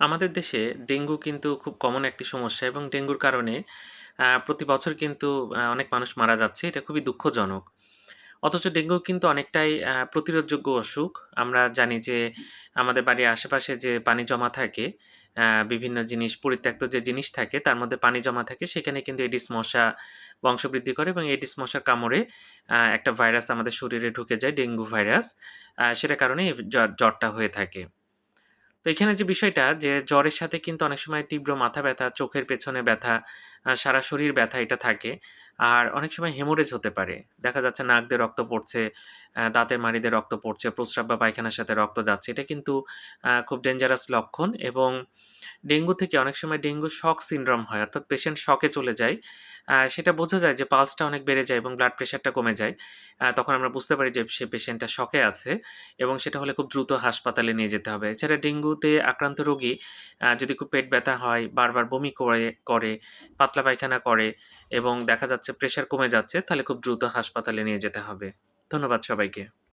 আমাদের দেশে ডেঙ্গু কিন্তু খুব কমন একটি সমস্যা এবং ডেঙ্গুর কারণে প্রতি বছর কিন্তু অনেক মানুষ মারা যাচ্ছে। এটা খুবই দুঃখজনক। অথচ ডেঙ্গু কিন্তু অনেকটাই প্রতিরোধযোগ্য অসুখ। আমরা জানি যে আমাদের বাড়ির আশেপাশে যে পানি জমা থাকে, বিভিন্ন জিনিস পরিত্যক্ত যে জিনিস থাকে তার মধ্যে পানি জমা থাকে সেখানে কিন্তু এডিস মশা বংশবৃদ্ধি করে এবং এডিস মশার কামড়ে একটা ভাইরাস আমাদের শরীরে ঢুকে যায় ডেঙ্গু ভাইরাস। সেটার জ্বর জ্বরটা হয়ে থাকে। এখানে যে বিষয়টা যে জ্বরের সাথে কিন্তু অনেক সময় তীব্র মাথা ব্যথা, চোখের পেছনে ব্যথা, সারা শরীর ব্যথা এটা থাকে। আর অনেক সময় হেমোরেজ হতে পারে। দেখা যাচ্ছে নাক দিয়ে রক্ত পড়ছে, দাঁতের মাড়ি দিয়ে রক্ত পড়ছে, প্রস্রাব বা পায়খানার সাথে রক্ত যাচ্ছে। এটা কিন্তু খুব ডেঞ্জারাস লক্ষণ এবং ডেঙ্গু থেকে অনেক সময় ডেঙ্গু শক সিনড্রোম হয়। অর্থাৎ পেশেন্ট শকে চলে যায়। সেটা বোঝা যায় যে পালসটা অনেক বেড়ে যায় এবং ব্লাড প্রেশারটা কমে যায়। তখন আমরা বুঝতে পারি যে সে পেশেন্টটা শকে আছে এবং সেটা হলে খুব দ্রুত হাসপাতালে নিয়ে যেতে হবে। এছাড়া ডেঙ্গুতে আক্রান্ত রোগী যদি খুব পেট ব্যথা হয়, বারবার বমি করে করে, পাতলা পায়খানা করে এবং দেখা যাচ্ছে প্রেশার কমে যাচ্ছে, তাহলে খুব দ্রুত হাসপাতালে নিয়ে যেতে হবে। ধন্যবাদ সবাইকে।